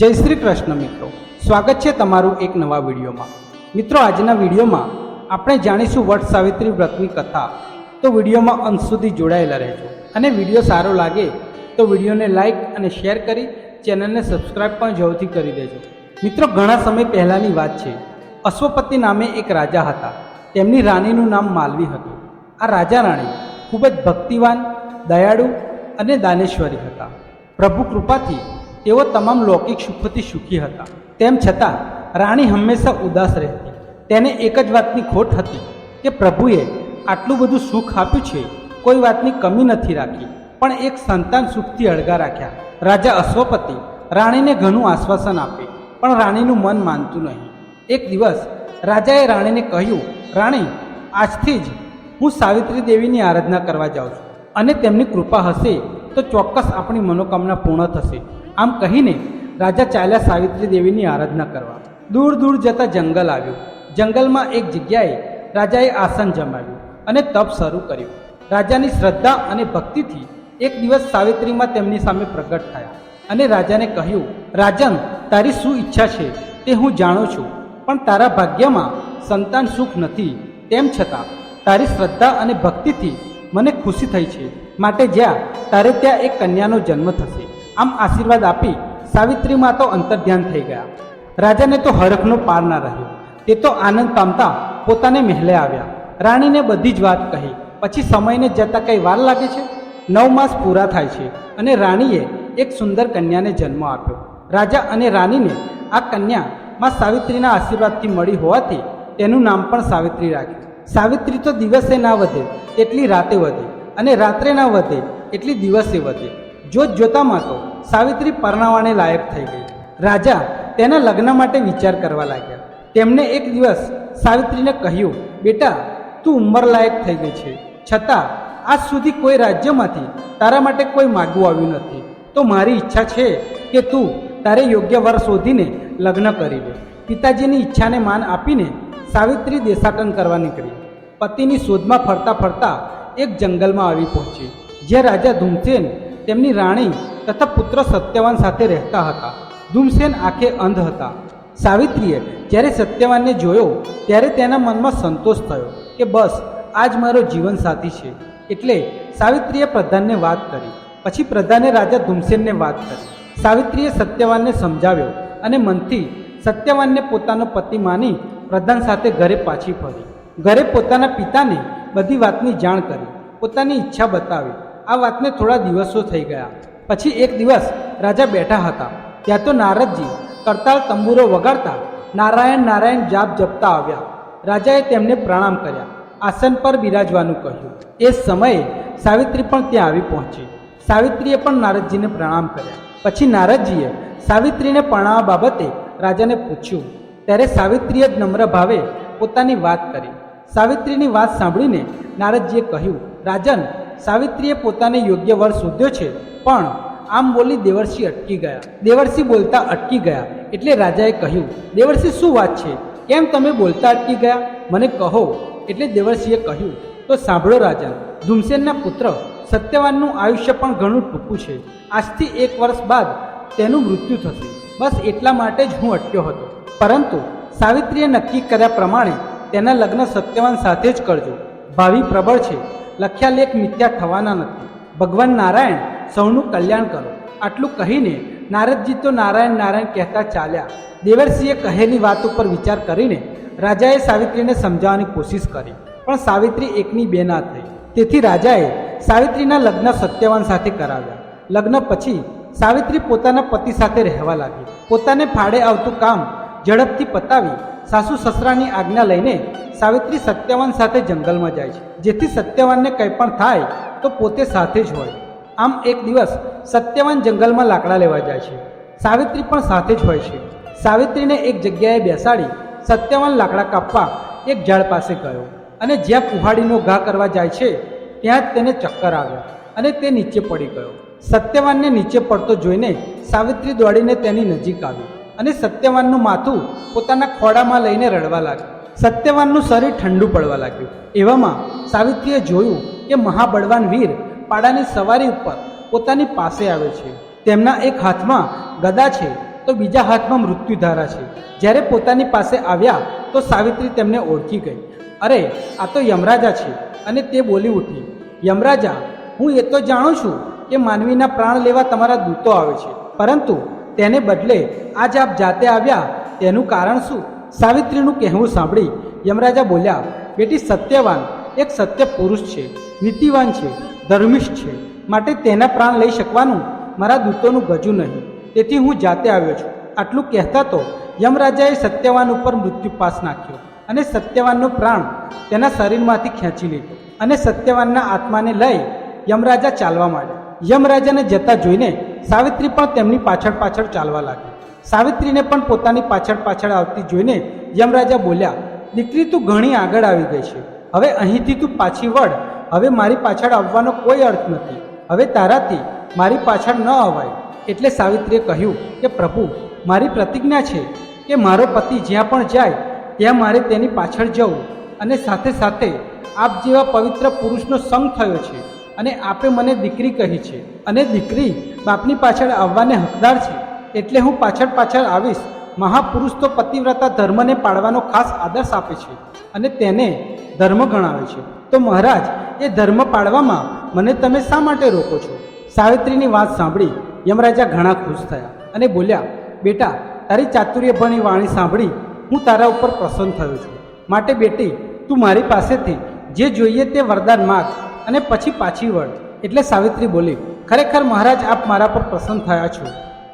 જય શ્રી કૃષ્ણ મિત્રો. સ્વાગત છે તમારું એક નવા વિડીયોમાં. મિત્રો, આજના વિડીયોમાં આપણે જાણીશું વટ સાવિત્રી વ્રતની કથા. તો વિડીયોમાં અંત સુધી જોડાયેલા રહેજો. અને વીડિયો સારો લાગે તો વિડીયોને લાઈક અને શેર કરી ચેનલને સબસ્ક્રાઈબ પણ જરૂરથી કરી દેજો. મિત્રો, ઘણા સમય પહેલાંની વાત છે. અશ્વપતિ નામે એક રાજા હતા. તેમની રાણીનું નામ માલવી હતું. આ રાજા રાણી ખૂબ જ ભક્તિવાન, દયાળુ અને દાનેશ્વરી હતા. પ્રભુ કૃપાથી તેઓ તમામ લૌકિક સુખોથી સુખી હતા. તેમ છતાં, રાણી હંમેશા ઉદાસ રહેતી. તેને એક જ વાતની ખોટ હતી કે પ્રભુએ આટલું બધું સુખ આપ્યું છે, કોઈ વાતની કમી નથી રાખી. પણ એક સંતાન સુખથી અળગા રાખ્યા. રાજા અશ્વપતિ રાણીને ઘણું આશ્વાસન આપે, પણ રાણીનું મન માનતું નહીં. એક દિવસ, રાજાએ રાણીને કહ્યું, રાણી, આજથી જ હું સાવિત્રી દેવીની આરાધના કરવા જાઉં છું. અને તેમની કૃપા હશે તો ચોક્કસ આપણી મનોકામના પૂર્ણ થશે. આમ કહીને રાજા ચાલ્યા સાવિત્રી દેવીની આરાધના કરવા. દૂર દૂર જતા જંગલ આવ્યું. જંગલમાં એક જગ્યાએ રાજાએ આસન જમાવ્યું અને તપ શરૂ કર્યું. રાજાની શ્રદ્ધા અને ભક્તિથી એક દિવસ સાવિત્રીમાં તેમની સામે પ્રગટ થયા અને રાજાને કહ્યું, રાજન, તારી શું ઈચ્છા છે તે હું જાણું છું, પણ તારા ભાગ્યમાં સંતાન સુખ નથી. તેમ છતાં તારી શ્રદ્ધા અને ભક્તિથી મને ખુશી થઈ છે. માટે જ્યાં તારે ત્યાં એક કન્યાનો જન્મ થશે. આમ આશીર્વાદ આપી સાવિત્રીમાં તો અંતર્ધ્યાન થઈ ગયા. રાજાને તો હરખનો પાર ના રહ્યો. તે તો આનંદ પામતા પોતાને મહેલે આવ્યા. રાણીને બધી જ વાત કહી. પછી સમયને જતાં કંઈ વાર લાગે છે? નવ માસ પૂરા થાય છે અને રાણીએ એક સુંદર કન્યાને જન્મ આપ્યો. રાજા અને રાણીને આ કન્યા માં સાવિત્રીના આશીર્વાદથી મળી હોવાથી તેનું નામ પણ સાવિત્રી રાખ્યું સાવિત્રી તો દિવસે ના વધે, એટલી રાતે વધે અને રાત્રે ના વધે, એટલી દિવસે વધે. જોત જોતામાં તો સાવિત્રી પરણાવાને લાયક થઈ ગઈ. રાજા તેના લગ્ન માટે વિચાર કરવા લાગ્યા. તેમણે એક દિવસ સાવિત્રીને કહ્યું, બેટા, તું ઉંમર લાયક થઈ ગઈ છે. છતાં આજ સુધી કોઈ રાજ્યમાંથી તારા માટે કોઈ માગવું આવ્યું નથી. તો મારી ઈચ્છા છે કે તું તારે યોગ્ય વર શોધીને લગ્ન કરી લે પિતાજીની ઈચ્છાને માન આપીને સાવિત્રી દેશાટન કરવા નીકળી. પતિની શોધમાં ફરતા ફરતા એક જંગલમાં આવી પહોંચી, જ્યાં રાજા ધૂમસેન તેમની રાણી તથા પુત્ર સત્યવાન સાથે રહેતા હતા. ધૂમસેન આંખે અંધ હતા. સાવિત્રીએ જ્યારે સત્યવાનને જોયો, ત્યારે તેના મનમાં સંતોષ થયો કે બસ, આજ મારો જીવનસાથી છે. એટલે સાવિત્રીએ પ્રધાનને વાત કરી. પછી પ્રધાને રાજા ધૂમસેનને વાત કરી. સાવિત્રીએ સત્યવાનને સમજાવ્યો અને મનથી સત્યવાનને પોતાનો પતિ માની પ્રધાન સાથે ઘરે પાછી ફરી. ઘરે પોતાના પિતાને બધી વાતની જાણ કરી. પોતાની ઈચ્છા બતાવી. આ વાતને થોડા દિવસો થઈ ગયા. પછી એક દિવસ રાજા બેઠા હતા. ત્યાં તો નારદજી કરતાલ તંબુરો વગાડતા નારાયણ નારાયણ જાપ જપતા આવ્યા. રાજાએ તેમને પ્રણામ કર્યા. આસન પર બિરાજવાનું કહ્યું. એ સમયે સાવિત્રી પણ ત્યાં આવી પહોંચી. સાવિત્રીએ પણ નારદજીને પ્રણામ કર્યા. પછી નારદજીએ સાવિત્રીને પરણાવવા બાબતે રાજાને પૂછ્યું. ત્યારે સાવિત્રીએ જ નમ્ર ભાવે પોતાની વાત કરી. સાવિત્રીની વાત સાંભળીને નારદજીએ કહ્યું, રાજન સાવિત્રીએ પોતાને યોગ્ય વર શોધ્યો છે. પણ આમ બોલી દેવર્ષી અટકી ગયા. દેવર્ષિ બોલતા અટકી ગયા. એટલે રાજાએ કહ્યું, દેવર્ષિ, શું વાત છે? કેમ તમે બોલતા અટકી ગયા? મને કહો. એટલે દેવર્ષીએ કહ્યું, તો સાંભળો રાજા, ધૂમસેનના પુત્ર સત્યવાનનું આયુષ્ય પણ ઘણું ટૂંકું છે. આજથી એક વર્ષ બાદ તેનું મૃત્યુ થશે. બસ એટલા માટે જ હું અટક્યો હતો. પરંતુ સાવિત્રીએ નક્કી કર્યા પ્રમાણે તેના લગ્ન સત્યવાન સાથે જ કરજો. ભાવિ પ્રબળ છે. લખ્યા લેખ મિથ્યા થવાના નથી. ભગવાન નારાયણ સૌનું કલ્યાણ કરો. આટલું કહીને નારદજી તો નારાયણ નારાયણ કહેતા ચાલ્યા. દેવરસિંહે કહેલી વાત ઉપર વિચાર કરીને રાજાએ સાવિત્રીને સમજાવવાની કોશિશ કરી. પણ સાવિત્રી એકની બે ના થઈ. તેથી રાજાએ સાવિત્રીના લગ્ન સત્યવાન સાથે કરાવ્યા. લગ્ન પછી સાવિત્રી પોતાના પતિ સાથે રહેવા લાગી. પોતાને ફાળે આવતું કામ ઝડપથી પતાવી સાસુ સસરાની આજ્ઞા લઈને સાવિત્રી સત્યવાન સાથે જંગલમાં જાય છે. જેથી સત્યવાનને કંઈ પણ થાય તો પોતે સાથે જ હોય. આમ એક દિવસ સત્યવાન જંગલમાં લાકડા લેવા જાય છે. સાવિત્રી પણ સાથે જ હોય છે. સાવિત્રીને એક જગ્યાએ બેસાડી સત્યવાન લાકડા કાપવા એક ઝાડ પાસે ગયો અને જ્યાં કુહાડીનો ઘા કરવા જાય છે, ત્યાં જ તેને ચક્કર આવ્યો અને તે નીચે પડી ગયો. સત્યવાનને નીચે પડતો જોઈને સાવિત્રી દોડીને તેની નજીક આવી અને સત્યવાનનું માથું પોતાના ખોડામાં લઈને રડવા લાગ્યું. સત્યવાનનું શરીર ઠંડુ પડવા લાગ્યું. એવામાં સાવિત્રીએ જોયું કે મહાબળવાન વીર પાડાની સવારી ઉપર પોતાની પાસે આવે છે. તેમના એક હાથમાં ગદા છે તો બીજા હાથમાં મૃત્યુધારા છે. જ્યારે પોતાની પાસે આવ્યા તો સાવિત્રી તેમને ઓળખી ગઈ. અરે, આ તો યમરાજા છે અને તે બોલી ઉઠી. યમરાજા, હું એ તો જાણું છું કે માનવીના પ્રાણ લેવા તમારા દૂતો આવે છે. પરંતુ તેને બદલે આજ આપ જાતે આવ્યા તેનું કારણ શું? સાવિત્રીનું કહેવું સાંભળી યમરાજા બોલ્યા, બેટી, સત્યવાન એક સત્ય પુરુષ છે, નીતિવાન છે, ધર્મિષ્ઠ છે. માટે તેના પ્રાણ લઈ શકવાનું મારા દૂતોનું ગજુ નહીં. તેથી હું જાતે આવ્યો છું. આટલું કહેતા તો યમરાજાએ સત્યવાન ઉપર મૃત્યુપાસ નાખ્યો અને સત્યવાનનો પ્રાણ તેના શરીરમાંથી ખેંચી લીધો અને સત્યવાનના આત્માને લઈ યમરાજા ચાલવા માંડ્યા. યમરાજાને જતા જોઈને સાવિત્રી પણ તેમની પાછળ પાછળ ચાલવા લાગી. સાવિત્રીને પણ પોતાની પાછળ પાછળ આવતી જોઈને યમરાજા બોલ્યા, દીકરી, તું ઘણી આગળ આવી ગઈ છે. હવે અહીંથી તું પાછી વળ. હવે મારી પાછળ આવવાનો કોઈ અર્થ નથી. હવે તારાથી મારી પાછળ ન અવાય. એટલે સાવિત્રીએ કહ્યું કે, પ્રભુ, મારી પ્રતિજ્ઞા છે કે મારો પતિ જ્યાં પણ જાય, ત્યાં મારે તેની પાછળ જવું. અને સાથે સાથે આપ જેવા પવિત્ર પુરુષનો સંગ થયો છે. અને આપે મને દીકરી કહી છે. અને દીકરી બાપની પાછળ આવવાને હકદાર છે. એટલે હું પાછળ પાછળ આવીશ. મહાપુરુષ તો પતિવ્રતા ધર્મને પાળવાનો ખાસ આદર્શ આપે છે અને તેને ધર્મ ગણાવે છે. તો મહારાજ, એ ધર્મ પાળવામાં મને તમે શા માટે રોકો છો? સાવિત્રીની વાત સાંભળી યમરાજા ઘણા ખુશ થયા અને બોલ્યા, બેટા, તારી ચાતુર્યભણી વાણી સાંભળી હું તારા ઉપર પ્રસન્ન થયો છું. માટે બેટી, તું મારી પાસેથી જે જોઈએ તે વરદાન માગ. અને પછી પાછી વળ. એટલે સાવિત્રી બોલી, ખરેખર મહારાજ, આપ મારા પર પ્રસન્ન થયા છો.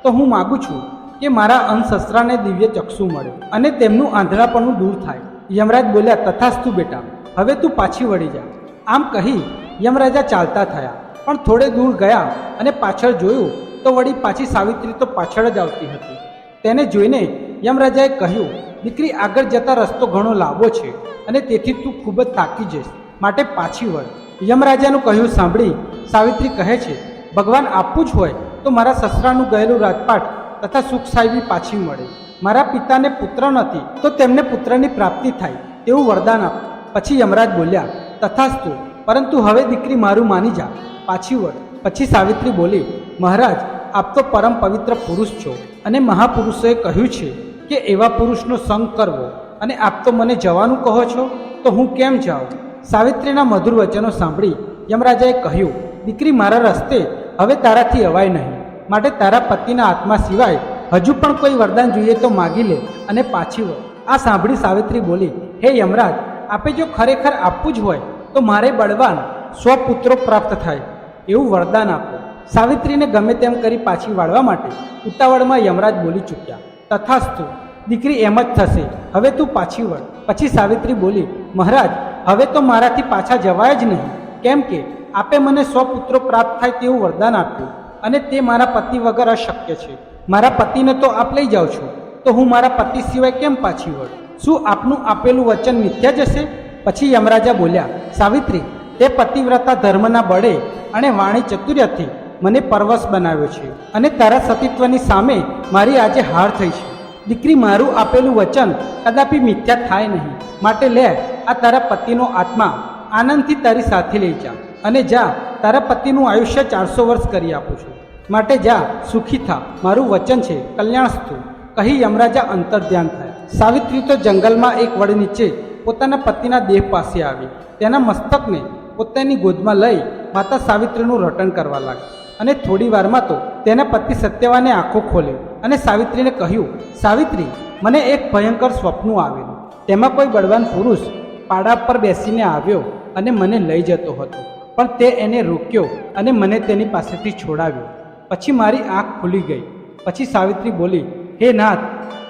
તો હું માગું છું કે મારા અંશસ્ત્રાને દિવ્ય ચક્ષુ મળે અને તેમનું આંધળાપણું દૂર થાય. યમરાજ બોલ્યા, તથાસ્તુ બેટા, હવે તું પાછી વળી જા. આમ કહી યમરાજા ચાલતા થયા. પણ થોડે દૂર ગયા અને પાછળ જોયું તો વળી પાછી સાવિત્રી તો પાછળ જ આવતી હતી. તેને જોઈને યમરાજાએ કહ્યું, દીકરી, આગળ જતા રસ્તો ઘણો લાંબો છે અને તેથી તું ખૂબ જ થાકી જઈશ. માટે પાછી વળ. યમરાજાનું કહ્યું સાંભળી, સાવિત્રી કહે છે, ભગવાન આપવું જ હોય તો મારા સસરાનું ગયેલું રાજપાટ તથા સુખ સાહેબી પાછી મળે. મારા પિતાને પુત્ર નથી તો તેમને પુત્રની પ્રાપ્તિ થાય તેવું વરદાન આપ. પછી યમરાજ બોલ્યા, તથાસ્તુ, પરંતુ હવે દીકરી મારું માની જા, પાછી વળ. પછી સાવિત્રી બોલી, મહારાજ, આપ તો પરમ પવિત્ર પુરુષ છો અને મહાપુરુષોએ કહ્યું છે કે એવા પુરુષનો સંગ કરવો. અને આપ તો મને જવાનું કહો છો, તો હું કેમ જાઉં? સાવિત્રીના મધુર વચનો સાંભળી યમરાજાએ કહ્યું, દીકરી મારા રસ્તે, હવે તારાથી અવાય નહીં. માટે તારા પતિના આત્મા સિવાય હજુ પણ કોઈ વરદાન જોઈએ તો માગી લે અને પાછી વળ. આ સાંભળી સાવિત્રી બોલી, હે યમરાજ, આપે જો ખરેખર આપવું જ હોય, તો મારે બળવાન સ્વપુત્રો પ્રાપ્ત થાય, એવું વરદાન આપો. સાવિત્રીને ગમે તેમ કરી પાછી વાળવા માટે ઉતાવળમાં યમરાજ બોલી ચૂક્યા, તથાસ્તુ, દીકરી એમ જ થશે. હવે તું પાછી વળ. પછી સાવિત્રી બોલી, મહારાજ હવે તો મારાથી પાછા જવાય જ નહીં. કેમ કે આપે મને સ્વપુત્રો પ્રાપ્ત થાય તેવું વરદાન આપ્યું અને તે મારા પતિ વગર અશક્ય છે. મારા પતિને તો આપ લઈ જાઓ છો. તો હું મારા પતિ સિવાય કેમ પાછી વળ? શું આપનું આપેલું વચન મિથ્યા જશે? પછી યમરાજા બોલ્યા, સાવિત્રી, તે પતિવ્રતા ધર્મના બળે અને વાણી ચતુર્યથી મને પરવશ બનાવ્યો છે અને તારા સતીત્વની સામે મારી આજે હાર થઈ છે. દીકરી, મારું આપેલું વચન કદાપી મિથ્યા થાય નહીં. માટે લે આ તારા પતિનો આત્મા આનંદથી તારી સાથે લઈ જા અને જા, તારા પતિનું આયુષ્ય ચારસો વર્ષ કરી આપું છું. માટે જા, સુખી થા. મારું વચન છે કલ્યાણસ્તુ કહી યમરાજા અંતર ધ્યાન થાય. સાવિત્રી તો જંગલમાં એક વડ નીચે પોતાના પતિના દેહ પાસે આવી. તેના મસ્તકને પોતાની ગોદમાં લઈ માતા સાવિત્રીનું રટણ કરવા લાગી. અને થોડી વારમાં તો તેના પતિ સત્યવાને આંખો ખોલ્યો અને સાવિત્રીને કહ્યું, સાવિત્રી, મને એક ભયંકર સ્વપ્ન આવેલું. તેમાં કોઈ બળવાન પુરુષ પાડા પર બેસીને આવ્યો અને મને લઈ જતો હતો. પણ તે એને રોક્યો અને મને તેની પાસેથી છોડાવ્યો. પછી મારી આંખ ખુલી ગઈ. પછી સાવિત્રી બોલી, હે નાથ,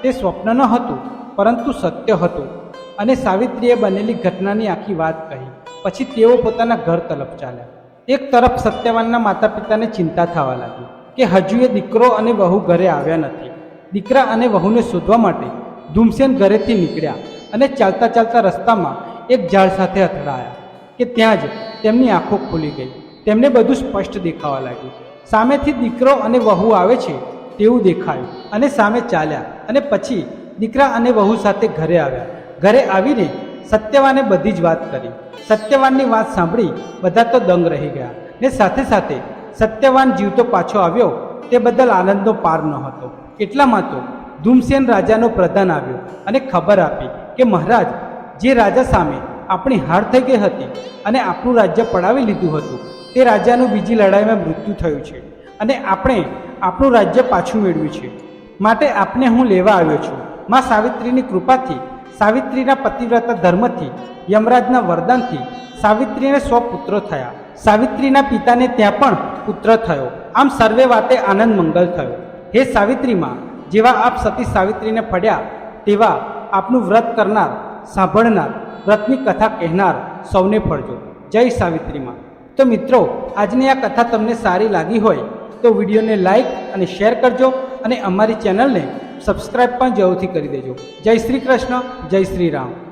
તે સ્વપ્ન ન હતું, પરંતુ સત્ય હતું. અને સાવિત્રીએ બનેલી ઘટનાની આખી વાત કહી. પછી તેઓ પોતાના ઘર તરફ ચાલ્યા. એક તરફ સત્યવાનના માતા પિતાને ચિંતા થવા લાગી કે હજુ એ દીકરો અને વહુ ઘરે આવ્યા નથી. દીકરા અને વહુને શોધવા માટે ધૂમસેન ઘરેથી નીકળ્યા અને ચાલતા ચાલતા રસ્તામાં એક ઝાડ સાથે અથડાયા કે ત્યાં જ તેમની આંખો ખુલી ગઈ. તેમને બધું સ્પષ્ટ દેખાવા લાગ્યું. સામેથી દીકરો અને વહુ આવે છે તેવું દેખાયું અને સામે ચાલ્યા અને પછી દીકરા અને વહુ સાથે ઘરે આવ્યા. ઘરે આવીને સત્યવાને બધી જ વાત કરી. સત્યવાનની વાત સાંભળી બધા તો દંગ રહી ગયા ને સાથે સાથે સત્યવાન જીવતો પાછો આવ્યો. તે બદલ આનંદનો પાર ન હતો. એટલામાં તો ધૂમસેન રાજાનો પ્રધાન આવ્યો અને ખબર આપી કે મહારાજ જે રાજા સામે આપણી હાર થઈ ગઈ હતી અને આપણું રાજ્ય પડાવી લીધું હતું, તે રાજાનું બીજી લડાઈમાં મૃત્યુ થયું છે અને આપણે આપણું રાજ્ય પાછું મેળવ્યું છે. માટે આપને હું લેવા આવ્યો છું. માં સાવિત્રીની કૃપાથી, સાવિત્રીના પતિવ્રતા ધર્મથી, યમરાજના વરદાનથી સાવિત્રીને સ્વ પુત્ર થયા. સાવિત્રીના પિતાને ત્યાં પણ પુત્ર થયો. આમ સર્વે વાતે આનંદ મંગલ થયો. હે સાવિત્રીમાં, જેવા આપ સતી સાવિત્રીને ફળ્યા તેવા આપનું વ્રત કરનાર સાંભળનાર વ્રતની કથા કહેનાર સૌને ફળજો જય સાવિત્રીમાં. તો મિત્રો, આજની આ કથા તમને સારી લાગી હોય તો વિડીયોને લાઈક અને શેર કરજો અને અમારી ચેનલને સબસ્ક્રાઈબ પણ જરૂરથી કરી દેજો. જય શ્રી કૃષ્ણ, જય શ્રી રામ.